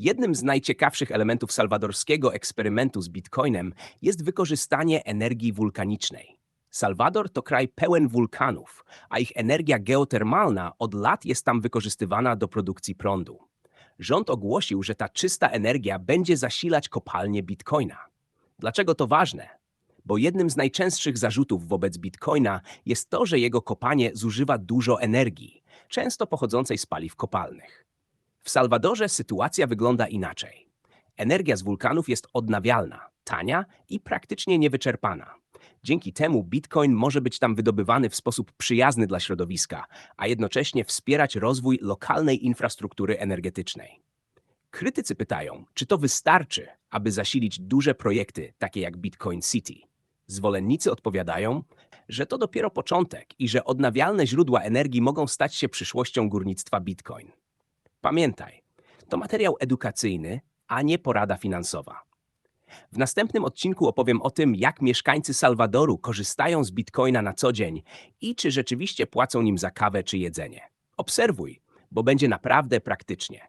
Jednym z najciekawszych elementów salwadorskiego eksperymentu z bitcoinem jest wykorzystanie energii wulkanicznej. Salwador to kraj pełen wulkanów, a ich energia geotermalna od lat jest tam wykorzystywana do produkcji prądu. Rząd ogłosił, że ta czysta energia będzie zasilać kopalnie bitcoina. Dlaczego to ważne? Bo jednym z najczęstszych zarzutów wobec bitcoina jest to, że jego kopanie zużywa dużo energii, często pochodzącej z paliw kopalnych. W Salwadorze sytuacja wygląda inaczej. Energia z wulkanów jest odnawialna, tania i praktycznie niewyczerpana. Dzięki temu bitcoin może być tam wydobywany w sposób przyjazny dla środowiska, a jednocześnie wspierać rozwój lokalnej infrastruktury energetycznej. Krytycy pytają, czy to wystarczy, aby zasilić duże projekty takie jak Bitcoin City. Zwolennicy odpowiadają, że to dopiero początek i że odnawialne źródła energii mogą stać się przyszłością górnictwa Bitcoin. Pamiętaj, to materiał edukacyjny, a nie porada finansowa. W następnym odcinku opowiem o tym, jak mieszkańcy Salwadoru korzystają z bitcoina na co dzień i czy rzeczywiście płacą nim za kawę czy jedzenie. Obserwuj, bo będzie naprawdę praktycznie.